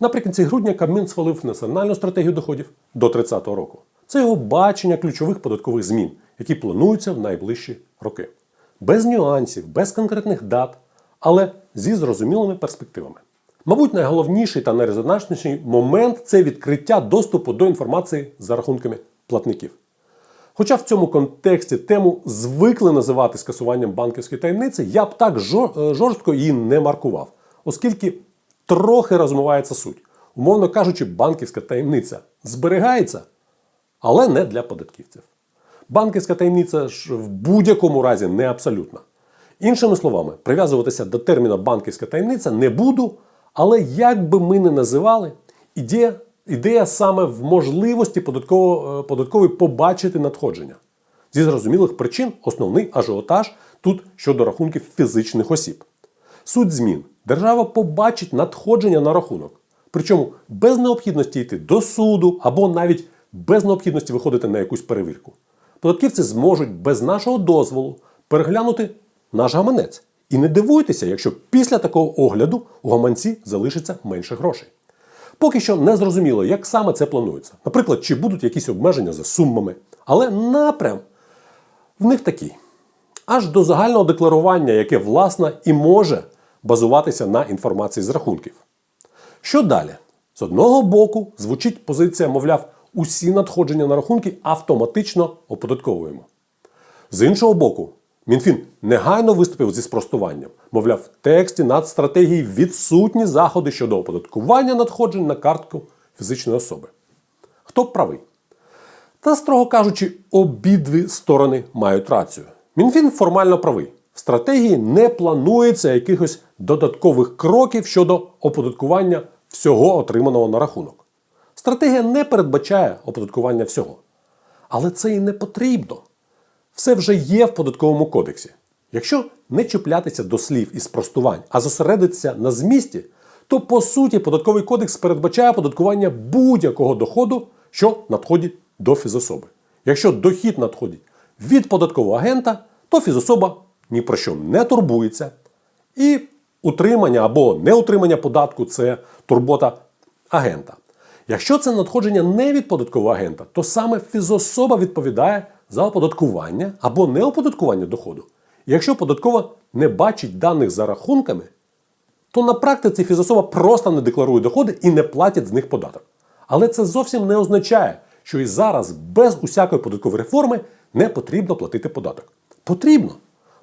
Наприкінці грудня Кабмін схвалив національну стратегію доходів до 30-го року. Це його бачення ключових податкових змін, які плануються в найближчі роки. Без нюансів, без конкретних дат, але зі зрозумілими перспективами. Мабуть, найголовніший та найрезонансніший момент це відкриття доступу до інформації за рахунками платників. Хоча в цьому контексті тему звикли називати скасуванням банківської таємниці, я б так е, жорстко її не маркував, оскільки трохи розмивається суть. Умовно кажучи, банківська таємниця зберігається, але не для податківців. Банківська таємниця ж в будь-якому разі не абсолютна. Іншими словами, прив'язуватися до терміна банківська таємниця не буду, але як би ми не називали, ідея, ідея саме в можливості податково, е, податкової побачити надходження. Зі зрозумілих причин основний ажіотаж тут щодо рахунків фізичних осіб. Суть змін. Держава побачить надходження на рахунок. Причому без необхідності йти до суду або навіть без необхідності виходити на якусь перевірку. Податківці зможуть без нашого дозволу переглянути наш гаманець. І не дивуйтеся, якщо після такого огляду у гаманці залишиться менше грошей. Поки що не зрозуміло, як саме це планується. Наприклад, чи будуть якісь обмеження за сумами. Але напрям в них такий. Аж до загального декларування, яке власне і може базуватися на інформації з рахунків. Що далі? З одного боку, звучить позиція, мовляв, усі надходження на рахунки автоматично оподатковуємо. З іншого боку, Мінфін негайно виступив зі спростуванням. Мовляв, в тексті нацстратегії відсутні заходи щодо оподаткування надходжень на картку фізичної особи. Хто правий? Та, строго кажучи, обидві сторони мають рацію. Мінфін формально правий. В стратегії не планується якихось додаткових кроків щодо оподаткування всього отриманого на рахунок. Стратегія не передбачає оподаткування всього. Але це і не потрібно. Все вже є в податковому кодексі. Якщо не чіплятися до слів і спростувань, а зосередитися на змісті, то по суті податковий кодекс передбачає оподаткування будь-якого доходу, що надходить до фізособи. Якщо дохід надходить від податкового агента, то фізособа ні про що не турбується. І утримання або неутримання податку це турбота агента. Якщо це надходження не від податкового агента, то саме фізособа відповідає за оподаткування або неоподаткування доходу. Якщо податкова не бачить даних за рахунками, то на практиці фізособа просто не декларує доходи і не платить з них податок. Але це зовсім не означає, що і зараз без усякої податкової реформи не потрібно платити податок. Потрібно.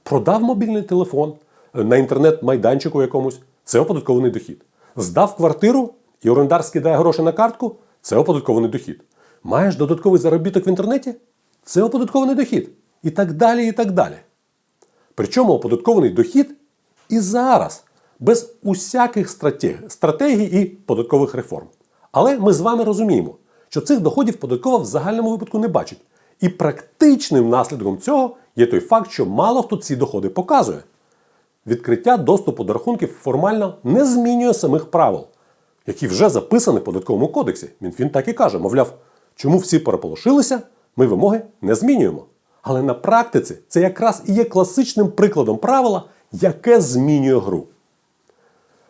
Продав мобільний телефон на інтернет-майданчику якомусь це оподаткований дохід. Здав квартиру і орендар скидає гроші на картку це оподаткований дохід. Маєш додатковий заробіток в інтернеті це оподаткований дохід. І так далі, і так далі. Причому оподаткований дохід і зараз, без усяких стратег- стратегій і податкових реформ. Але ми з вами розуміємо, що цих доходів податкова в загальному випадку не бачить. І практичним наслідком цього є той факт, що мало хто ці доходи показує. Відкриття доступу до рахунків формально не змінює самих правил, які вже записані в податковому кодексі. Мінфін так і каже: мовляв, чому всі переполошилися, ми вимоги не змінюємо. Але на практиці це якраз і є класичним прикладом правила, яке змінює гру.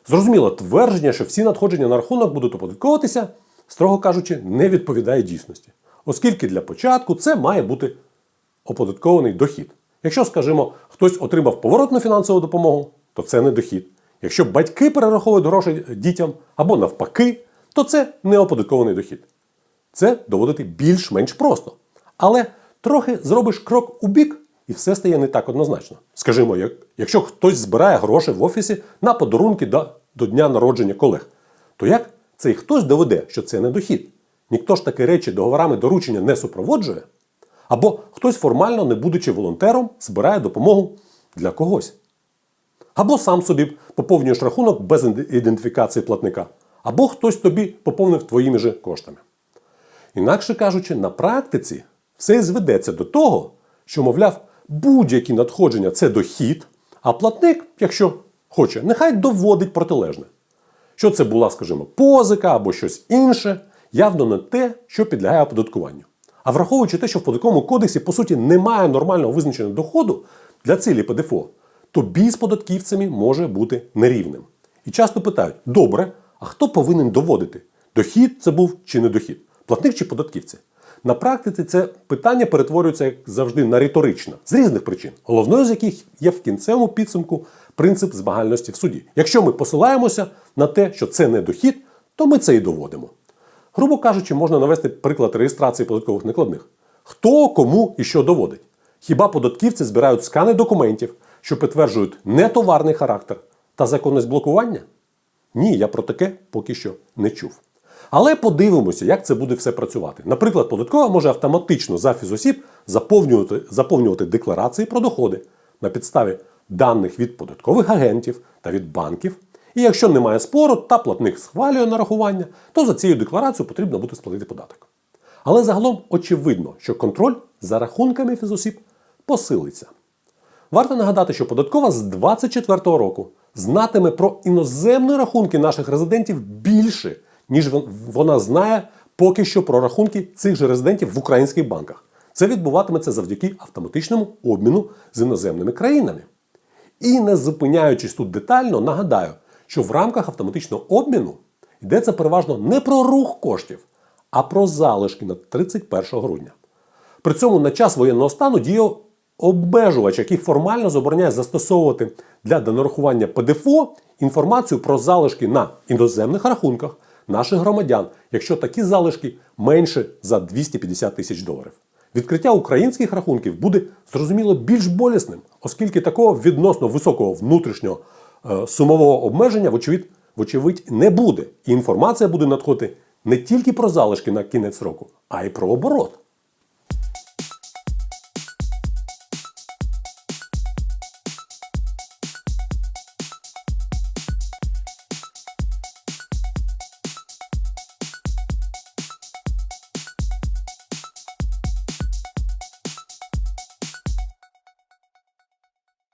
Зрозуміло, твердження, що всі надходження на рахунок будуть оподатковуватися, строго кажучи, не відповідає дійсності. Оскільки для початку це має бути оподаткований дохід. Якщо, скажімо, хтось отримав поворотну фінансову допомогу, то це не дохід. Якщо батьки перераховують гроші дітям або навпаки, то це не оподаткований дохід. Це доводити більш-менш просто. Але трохи зробиш крок у бік, і все стає не так однозначно. Скажімо, як, якщо хтось збирає гроші в офісі на подарунки до, до дня народження колег, то як цей хтось доведе, що це не дохід? Ніхто ж такі речі договорами доручення не супроводжує. Або хтось формально, не будучи волонтером, збирає допомогу для когось. Або сам собі поповнюєш рахунок без ідентифікації платника, або хтось тобі поповнив твоїми же коштами. Інакше кажучи, на практиці все зведеться до того, що, мовляв, будь-які надходження це дохід, а платник, якщо хоче, нехай доводить протилежне. Що це була, скажімо, позика або щось інше, явно не те, що підлягає оподаткуванню. А враховуючи те, що в податковому кодексі, по суті, немає нормального визначення доходу для цілі ПДФО, то бій з податківцями може бути нерівним. І часто питають: добре, А хто повинен доводити? Дохід це був чи не дохід? Платник чи податківці? На практиці це питання перетворюється, як завжди, на риторичне з різних причин, головною з яких є в кінцевому підсумку принцип збагальності в суді. Якщо ми посилаємося на те, що це не дохід, то ми це і доводимо. Грубо кажучи, можна навести приклад реєстрації податкових накладних. Хто кому і що доводить? Хіба податківці збирають скани документів, що підтверджують нетоварний характер та законність блокування? Ні, я про таке поки що не чув. Але подивимося, як це буде все працювати. Наприклад, податкова може автоматично за фізосіб заповнювати, заповнювати декларації про доходи на підставі даних від податкових агентів та від банків. І якщо немає спору та платник схвалює нарахування, то за цією декларацією потрібно буде сплатити податок. Але загалом очевидно, що контроль за рахунками фізосіб посилиться. Варто нагадати, що податкова з 2024 року знатиме про іноземні рахунки наших резидентів більше, ніж вона знає поки що про рахунки цих же резидентів в українських банках. Це відбуватиметься завдяки автоматичному обміну з іноземними країнами. І не зупиняючись тут детально, нагадаю, що в рамках автоматичного обміну йдеться переважно не про рух коштів, а про залишки на 31 грудня. При цьому на час воєнного стану діє обмежувач, який формально забороняє застосовувати для донарахування ПДФО інформацію про залишки на іноземних рахунках наших громадян, якщо такі залишки менше за 250 тисяч доларів. Відкриття українських рахунків буде зрозуміло більш болісним, оскільки такого відносно високого внутрішнього сумового обмеження, вочевидь, вочевидь, не буде. І інформація буде надходити не тільки про залишки на кінець року, а й про оборот.